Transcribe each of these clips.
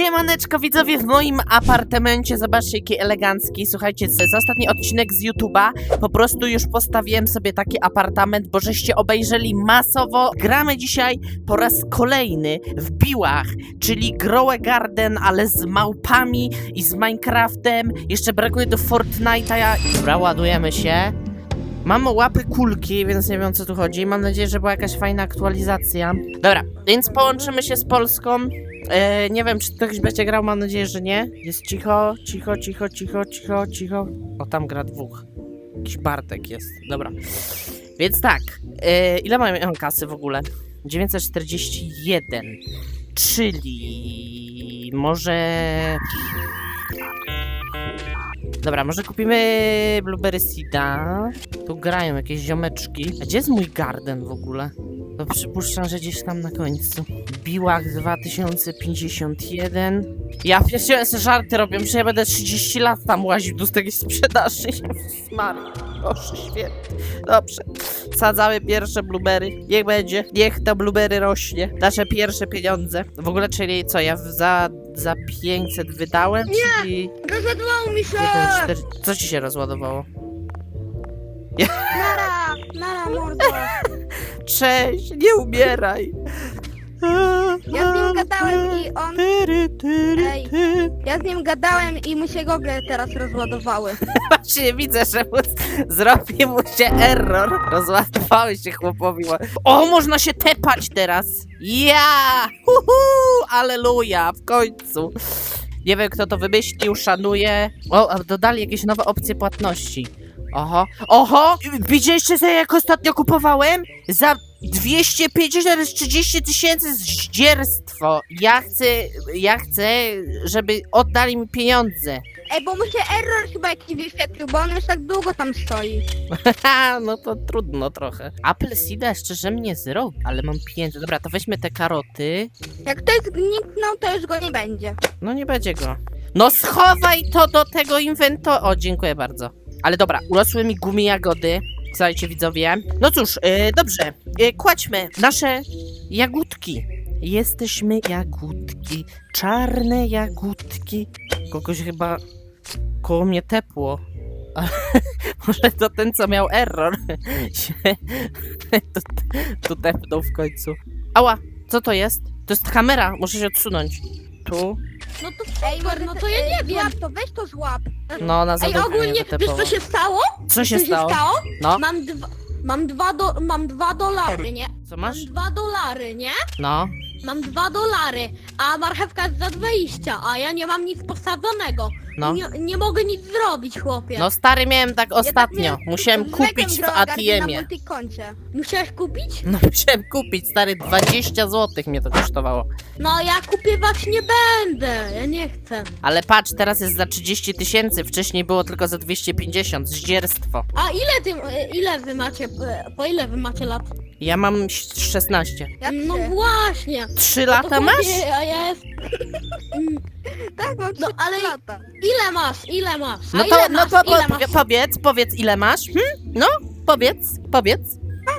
Siemaneczko widzowie w moim apartamencie, zobaczcie jaki elegancki, słuchajcie, to jest ostatni odcinek z YouTube'a, po prostu już postawiłem sobie taki apartament, bo żeście obejrzeli masowo, gramy dzisiaj po raz kolejny w Biłach, czyli Grow a Garden, ale z małpami i z Minecraftem, jeszcze brakuje do Fortnite'a, dobra, ładujemy się. Mam łapy kulki, więc nie wiem o co tu chodzi. Mam nadzieję, że była jakaś fajna aktualizacja. Dobra, więc połączymy się z Polską. E, nie wiem, czy ktoś będzie grał, mam nadzieję, że nie. Jest cicho, cicho, cicho, cicho, cicho, cicho. O, tam gra dwóch. Jakiś Bartek jest. Dobra. Więc tak, e, ile mam kasy w ogóle? 941. Czyli może... Dobra, może kupimy Blueberry Seeda. Tu grają jakieś ziomeczki. A gdzie jest mój garden w ogóle? To przypuszczam, że gdzieś tam na końcu. Biłach 2051. Ja pierdzielę sobie żarty robię, że ja będę 30 lat tam łaził do tej sprzedaży. Maria, Boże święty. Dobrze. Sadzamy pierwsze blueberry. Niech będzie. Niech to blueberry rośnie. Nasze pierwsze pieniądze. W ogóle, czyli co, ja za, za 500 wydałem? Nie! Czyli... Rozładowało mi się! Cztery- Co ci się rozładowało? Nara, nara mordo. Cześć, nie umieraj. Ja z nim gadałem i on... Tyry, tyry, Ej. ty. Ja z nim gadałem i mu się gogle teraz rozładowały. Właśnie widzę, że mu, zrobi mu się error. Rozładowały się chłopowi. O, można się tepać teraz. Ja! Uhu! Aleluja, w końcu. Nie wiem, kto to wymyślił, szanuję. O, a dodali jakieś nowe opcje płatności. Oho, oho! Widzieliście sobie, jak ostatnio kupowałem? Za 250 30 tysięcy zdzierstwo. Ja chcę, ja chcę, żeby oddali mi pieniądze. Ej, bo mu się error chyba jakiś wyświetlił, bo on już tak długo tam stoi. Haha, no to trudno trochę. Apple Seeda szczerze mnie zrobi, ale mam pieniądze. Dobra, to weźmy te karoty. Jak ktoś zniknął, to już go nie będzie. No nie będzie go. No schowaj to do tego inwento... O, dziękuję bardzo. Ale dobra, urosły mi gumy jagody. Słuchajcie widzowie. No cóż, yy, dobrze. Yy, kładźmy nasze jagódki. Jesteśmy jagódki. Czarne jagódki. Kogoś chyba koło mnie tepło. Może to ten, co miał error. tu, tu tepnął w końcu. Ała, co to jest? To jest kamera, muszę się odsunąć. Tu. No to Ej, no to ja nie wiem. Złap to, weź to złap. No, na Ej, ogólnie, mnie wiesz co się stało? Co się Co stało? się stało? No, Mam dwa... Mam dwa, do, mam dwa dolary, nie? co Mam masz? dwa dolary, nie? No. Mam dwa dolary, a marchewka jest za 20, a ja nie mam nic posadzonego. No. Nie, nie mogę nic zrobić, chłopie. No stary miałem tak tak ostatnio. miałem Musiałem kupić w ATM-ie. Musiałeś kupić? No musiałem kupić, stary, 20 zł mnie to kosztowało. No ja kupywać nie będę, ja nie chcę. Ale patrz, teraz jest za 30 tysięcy, wcześniej było tylko za 250, zdzierstwo. A ile ty, ile wy macie, po ile wy macie lat? Ja mam 16. no właśnie. 3 To lata masz? chłopie, A ja jest... Tak, mam No, trzy ale- lata. Ile masz, ile masz? A No ile to, no masz, to ile po, masz? powiedz, powiedz ile masz. Hm? No, powiedz, powiedz.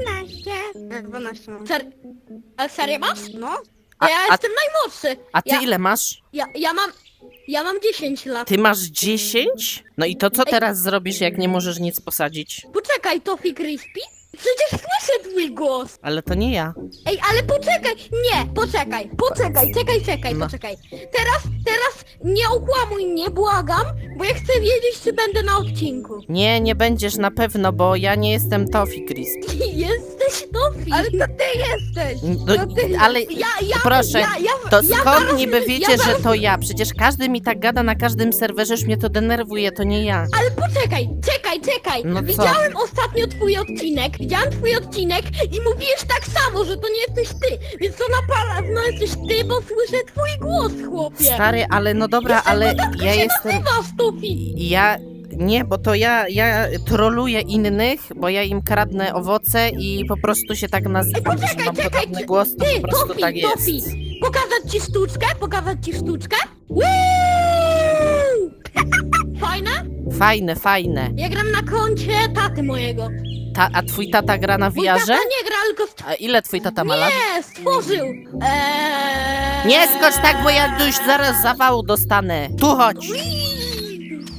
12. Jak 12 mam. Ser... Ale serio masz? No, A, ja a, jestem najmłodszy. a ty ja- ile masz? Ja, ja mam... Ja mam 10 lat. Ty masz 10? No i to co teraz zrobisz, jak nie możesz nic posadzić? Poczekaj, Tofi Crispy? Przecież słyszę twój głos. Ale to nie ja. Ej, ale poczekaj, nie, poczekaj, poczekaj, czekaj, czekaj, No. poczekaj. Teraz, teraz nie okłamuj mnie, błagam, bo ja chcę wiedzieć, czy będę na odcinku. Nie, nie będziesz na pewno, bo ja nie jestem Toffee Crisp. Jesteś Tofi. ale to ty jesteś. No, To ty. ale ja, ja, proszę, ja, ja, to ja skąd niby wiecie, że to ja? Przecież każdy mi tak gada na każdym serwerze, już mnie to denerwuje, to nie ja. Ale poczekaj, czekaj, czekaj. No co? Widziałem ostatnio twój odcinek, widziałem twój odcinek i mówisz tak samo, że to nie jesteś ty. Więc to na pewno jesteś ty, bo słyszę twój głos, chłopie. Stary, ale no dobra, ale ja jestem... Nazywasz Tofi. Ja... Nie, bo to ja, ja troluję innych, bo ja im kradnę owoce i po prostu się tak nazywam, że poczekaj, mam czekaj, podobny głos, to Ty, po prostu Tofi, tak jest. Tofi. Pokazać ci sztuczkę? Pokazać ci sztuczkę? Woo! Fajne? Fajne, fajne. Ja gram na koncie taty mojego. ta, a twój tata gra na Mój wiarze? nie gra, tylko st- A ile twój tata ma lat? nie, stworzył. Eee... Nie skocz tak, bo ja już zaraz zawału dostanę. Tu chodź.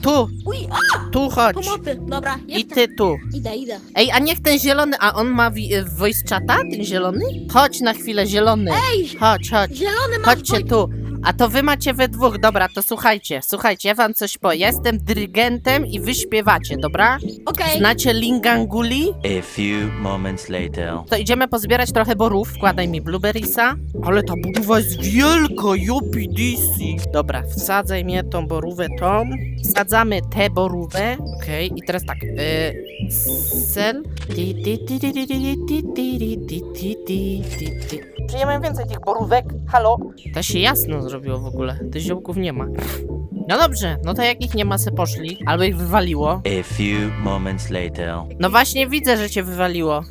Tu, Uj, a, tu chodź. pomocy. Dobra, I jestem. ty tu. Idę, idę. Ej, a niech ten zielony, a on ma wi- voice chata, ten zielony? Chodź na chwilę, zielony. Ej, Chodź, chodź. zielony ma Chodźcie tu. A to wy macie we dwóch, dobra, to słuchajcie, słuchajcie, ja wam coś powiem. Ja jestem dyrygentem i wy śpiewacie, dobra? Okej. Znacie Linganguli? A few moments later. To idziemy pozbierać trochę borów. Wkładaj mi blueberrysa. Ale ta borówa jest wielka, jopidisi. Dobra, wsadzaj mnie tą borówę tą. Wsadzamy tę borówę. Okej, i teraz tak. Yy, sel. Ti, ti, ti, ti, ti, ti, ti, ti, ti, ti, ti, ti, ti. Czy nie mam więcej tych borówek? Halo? To się jasno zrobiło w ogóle. Tych ziołków nie ma. No dobrze, no to jak ich nie ma, se poszli. Albo ich wywaliło. A few moments later. No właśnie widzę, że cię wywaliło.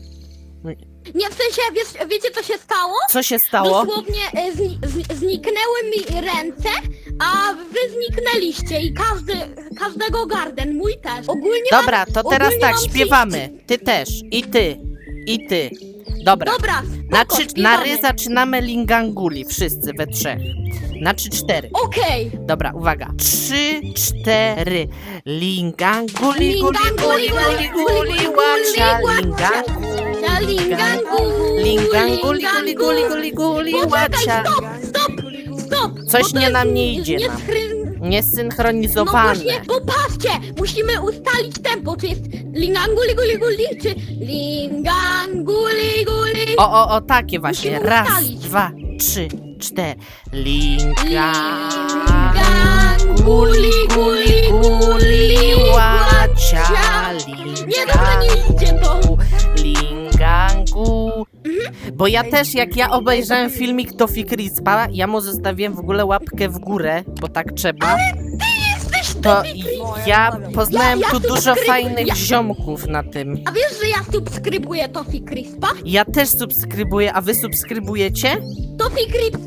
Nie, w sensie, wiesz, wiecie co się stało? Co się stało? Dosłownie e, zni zni zniknęły mi ręce, a wy zniknęliście i każdy, każdego garden, mój też. Ogólnie Dobra, to teraz ogólnie tak, mam śpiewamy. Ty też. I ty. I ty. Dobra. Dobra, Na, spoko, trzy, na śpiewamy. ry zaczynamy Linganguli, wszyscy we trzech. Na trzy, cztery. Okej. Dobra, uwaga. Trzy, cztery. Linganguli, guli, guli, guli, guli, łacia. Lingangu. Na lingangu. Linganguli, guli, guli, guli, guli. Poczekaj, stop, stop, stop. Coś bo to nie jest nam nie idzie nie nam. schry- No Niesynchronizowane. właśnie, bo patrzcie, musimy ustalić tempo, czy jest linganguli guli guli, czy linganguli guli. O, o, o, takie właśnie. Musimy Raz, ustalić. dwa, trzy, cztery. Linganguli guli guli łacia. Nie, dobra, nie idźcie to. Bo ja też, jak ja obejrzałem filmik Tofi Crispa, ja mu zostawiłem w ogóle łapkę w górę, bo tak trzeba. To i ja poznałem Ja- ja tu dużo fajnych ja- ziomków na tym. A wiesz, że ja subskrybuję Tofi Crispa? Ja też subskrybuję, a wy subskrybujecie? Tofi Crisp.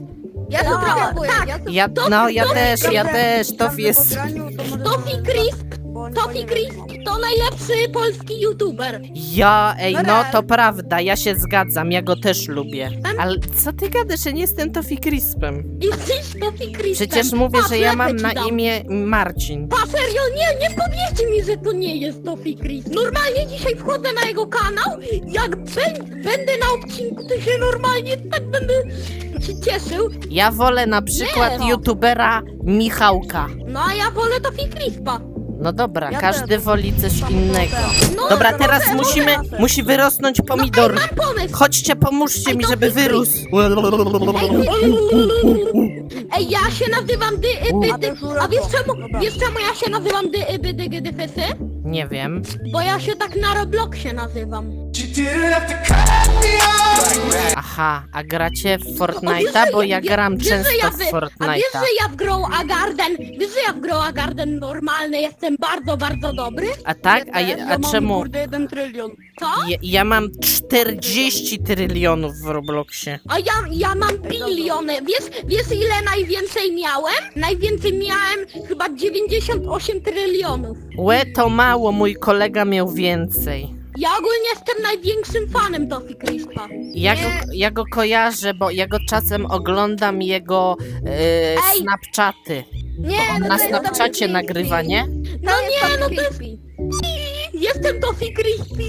Ja Ja subskrybuję. tak. Ja Ja, no, ja też, ja też. Tofi jest... Tofi Crisp. Tofi Crisp to najlepszy polski youtuber. Ja, ej, no Dobra. to prawda, ja się zgadzam, ja go też lubię. Ale co ty gadasz, ja nie jestem Tofi Crispem. Jesteś Tofi Crispem. Przecież mówię, Patrz, że ja mam na dam. imię Marcin. Pa, serio, nie, nie powiecie mi, że to nie jest Tofi Crisp. Normalnie dzisiaj wchodzę na jego kanał, jak bę- będę na odcinku, to się normalnie tak będę się cieszył. Ja wolę na przykład Nie, no. youtubera Michałka. No a ja wolę Tofi Crispa. No dobra, Ja każdy też. woli coś innego. No, Dobra, no, teraz no, musimy, no, musi wyrosnąć pomidor. No, ej, mam pomysł. Chodźcie, pomóżcie mi, żeby wyrósł. Ej, ja się nazywam dy, y, A dy, A wiesz czemu, wiesz czemu ja się nazywam dy, y, dy, dy, dy, dy? Nie wiem. Bo ja się tak na Robloxie nazywam. Aha, a gracie w Fortnite'a? że Bo ja wie- gram często ja w A wiesz, Fortnite'a. że ja w Grow a Garden, wiesz, że ja w Grow a Garden normalny jestem bardzo, bardzo dobry? A tak? A, je- a czemu? Kurde, jeden trylion. Co? Ja, ja mam 40 trylionów w Robloxie. A ja, ja mam biliony. Wiesz, wiesz ile najwięcej miałem? Najwięcej miałem chyba 98 trylionów. Łe, to mało, mój kolega miał więcej. Ja ogólnie jestem największym fanem Tofi Crispa. Ja go, ja go kojarzę, bo ja go czasem oglądam jego e, Ej! Snapchaty. Nie, On no na to jest Snapchacie nagrywa, nie? No nie, no to jest... Jestem Tofi Crispy.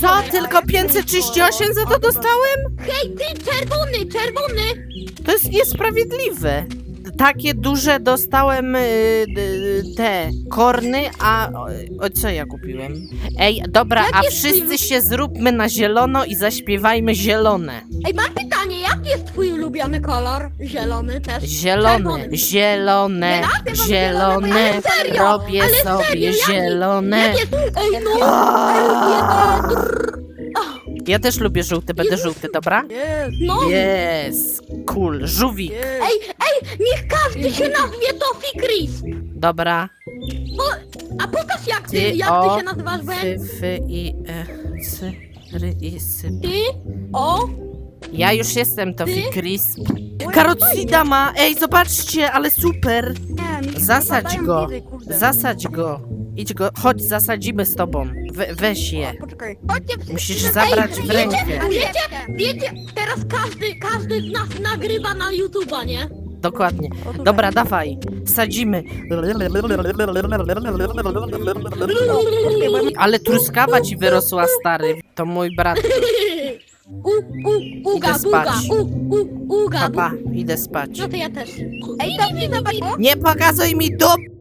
Co? Tylko 538 za to dostałem? Hej, ty czerwony, czerwony. To jest niesprawiedliwe. Takie duże dostałem y, y, te korny, a o, co ja kupiłem? Ej, dobra, a Jakie wszyscy się zróbmy na zielono i zaśpiewajmy zielone. Ej, mam pytanie, jaki jest twój ulubiony kolor? Zielony też. Zielone, Czerwony. zielone, Ja zielone, zielone, ale serio, robię ale sobie serio, jaki- zielone. Jak jest? Ej, no. Ej, nie, Ja też lubię żółty, będę żółty, dobra? No. Jest, cool, żółwik. Ej, ej, niech każdy się nazwie Tofi Crisp. dobra. Bo, a pokaż jak ty, jak ty się nazywasz. Fy, fy i e, cy, ry i sy. Ty, o, Ja już jestem Tofi Ty? Crisp. Karocida ma! Ej, zobaczcie, ale super! Nie, mi się Zasadź go. wiry, kurde. Zasadź go. Idź go, chodź, zasadzimy z tobą. We, weź je. Poczekaj. Chodźcie. Musisz zabrać w wiecie- rękę. Wiecie, wiecie, teraz każdy, każdy z nas nagrywa na YouTube'a, nie? Dokładnie. O, tutaj. Dobra, dawaj. Wsadzimy. Ale truskawa ci wyrosła, stary. To mój brat. U, u, uga, Idę spać. u, u, uga, Papa, idę spać. No to ja też. Ej, dobrze, zobacz. Nie pokazuj mi dup!